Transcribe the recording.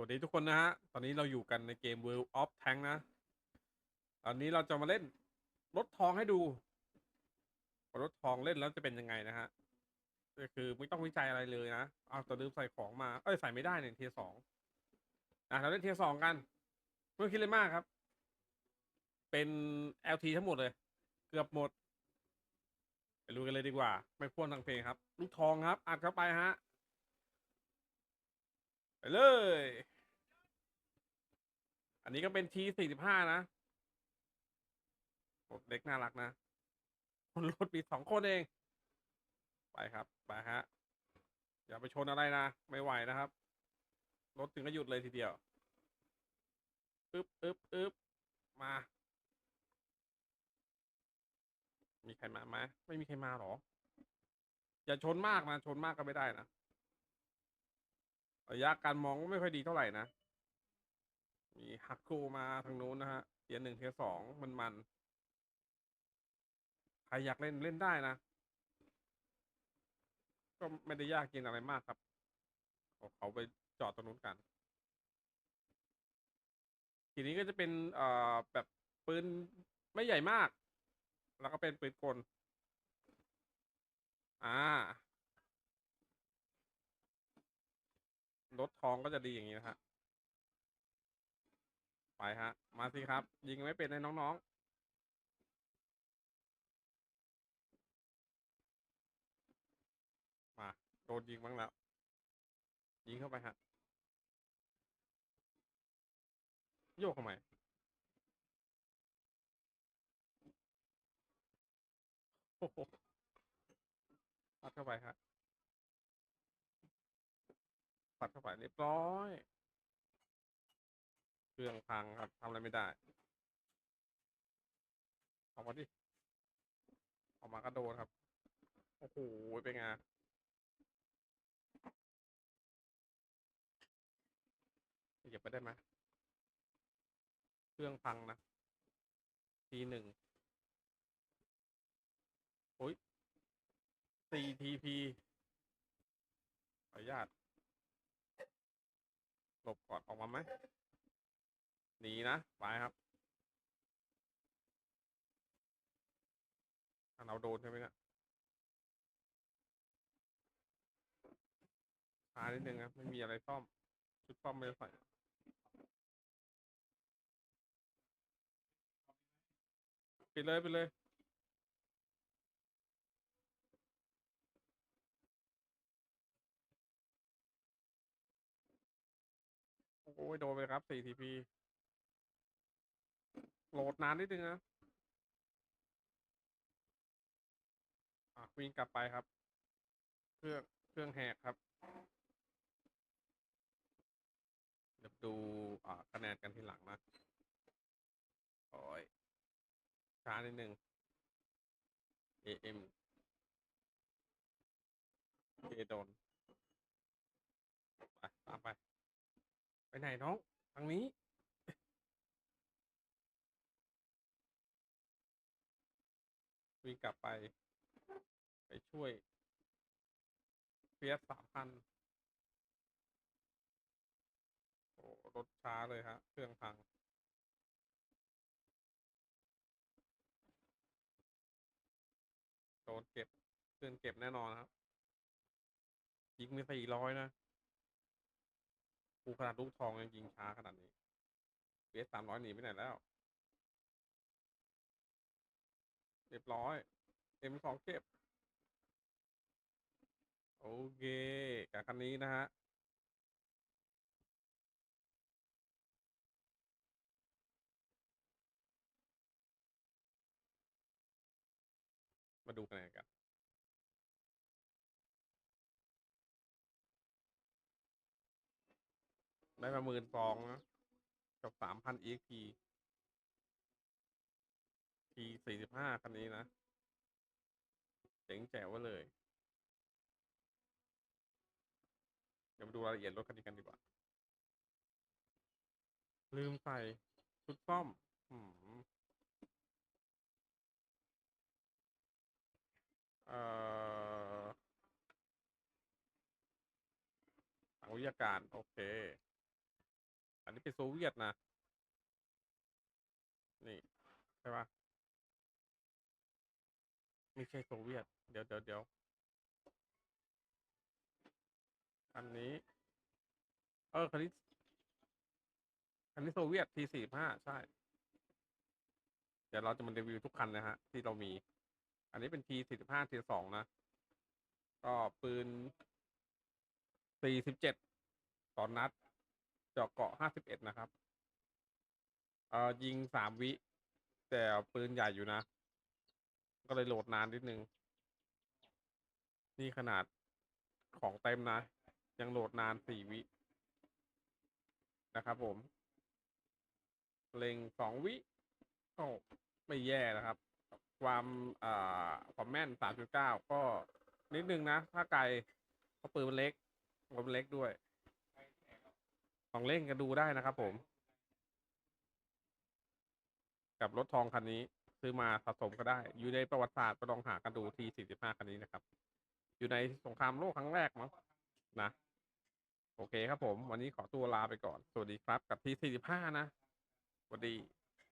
วัสดีทุกคนนะฮะ ตอนนี้เราอยู่กันในเกม World of Tank นะ ตอนนี้เราจะมาเล่นรถทองให้ดูว่ารถทองเล่นแล้วจะเป็นยังไงนะฮะ ก็คือไม่ต้องวิจัยอะไรเลยนะ เอาแต่ลืมใส่ของมา เอ้ยใส่ไม่ได้เนี่ยเทียสองอะเราเล่นเทียสองกันไม่คิดเลยมากครับ เป็น LT ทั้งหมดเลย เกือบหมด ไปดูกันเลยดีกว่า ไม่พ่วงทางเพลงครับ ลูกทองครับ อัดเข้าไปฮะ ไปเลย อันนี้ก็เป็นทีสี่สิบห้านะรถเล็กน่ารักนะคนรถมีสองคนเอง ไปครับ ไปฮะ อย่าไปชนอะไรนะ ไม่ไหวนะครับ รถถึงก็หยุดเลยทีเดียวอึ๊บอึ๊บอึ๊บมา มีใครมาไหมไม่มีใครมาหรอ อย่าชนมากนะ ชนมากก็ไม่ได้นะ ระยะการมองก็ไม่ค่อยดีเท่าไหร่นะ มีฮักโกมาทางนู้นนะฮะเทียหนึ่งเทียสองมันมันใครอยากเล่นเล่นได้นะ ก็ไม่ได้ยากเกินอะไรมากครับเอาเขาไปจอดตรงนู้นกัน ทีนี้ก็จะเป็นเอ่อแบบปืนไม่ใหญ่มาก แล้วก็เป็นปืนกล อ่า รถทองก็จะดีอย่างนี้นะฮะไปฮะ มาสิครับ ยิงไม่เป็นให้น้องๆมาโดนยิงบ้างแล้ว ยิงเข้าไปฮะ โยกทำไมโอ้โหปัดเข้าไปฮะ ปัดเข้าไปเรียบร้อย เครื่องพังครับทำอะไรไม่ได้ ออกมาดิ ออกมาก็โดนครับ โอ้โห เป็นไงเหยียบไปได้ไหมเครื่องพังนะทีหนึ่งโอ้ย 4TP ขออนุญาต บก่อนออกมาไหมหนีนะไปครับเราโดนใช่ไหมเนี่ยช้านิดนึงครับไม่มีอะไรซ่อมชุดซ่อมไม่ได้ใส่ปิดเลยไปเลย อ้ยโดนไปครับ 4TP โหลดนานนิดนึงนะอะวิ่งกลับไปครับ เครื่องเครื่องแหกครับเดี๋ยวดูอ่าคะแนนกันทีหลังนะโอ้ยช้านิดนึง AM เอโดน ไป ตามไป ไปไหนน้องทางนี้ วิ่งกลับไป ไปช่วยเฟียสสามพันโอ้รถช้าเลยฮะ เครื่องพังโดนเก็บเครื่องเก็บแน่นอนครับยิงไปสี่ร้อยนะ กูขนาดลูกทองยังยิงช้าขนาดนี้เฟียสสามร้อยหนีไปไหนแล้ว เรียบร้อย เอ็มสองเก็บ โอเคกับคันนี้นะฮะมาดูคะแนนกัน ได้มาหมื่นสองนะกับสามพัน EXP ทีสี่สิบห้าคันนี้นะเจ๋งแจ๋วเลย เดี๋ยวมาดูรายละเอียดรถคันนี้กันดีกว่า ลืมใส่ชุดซ่อม อืมเอ่อทางวิทยาการ โอเค นนี้เป็นโซเวียตนะ นี่ใช่ปะไม่ใช่โซเวียต เดี๋ยวเดี๋ยวเดี๋ยวอันนี้ เออคันนี้คันนี้โซเวียต T สี่ห้าใช่ เดี๋ยวเราจะมารีวิวทุกคันนะฮะ ที่เรามี อันนี้เป็น T สี่สิบห้า T สองนะ ก็ปืนสี่สิบเจ็ดต่อนนัด เจาะเกาะห้าสิบเอ็ดนะครับ เอ่อยิงสามวิ แต่ปืนใหญ่อยู่นะ ก็เลยโหลดนานนิดนึง นี่ขนาดของเต็มนะ ยังโหลดนานสี่วิ นะครับผม เล็งสองวิก็ไม่แย่นะครับ ความอ่าความแม่นสามจุดเก้าก็นิดนึงนะ ถ้าไกลเพราะปืนมันเล็กมันเล็กด้วย ลองเล่นกันดูได้นะครับผม กับรถทองคันนี้ซื้อมาสะสมก็ได้ อยู่ในประวัติศาสตร์ไปลองหากันดูทีสี่สิบห้าคันนี้นะครับ อยู่ในสงครามโลกครั้งแรกมั้งนะ โอเคครับผม วันนี้ขอตัวลาไปก่อน สวัสดีครับกับทีสี่สิบห้านะสวัสดี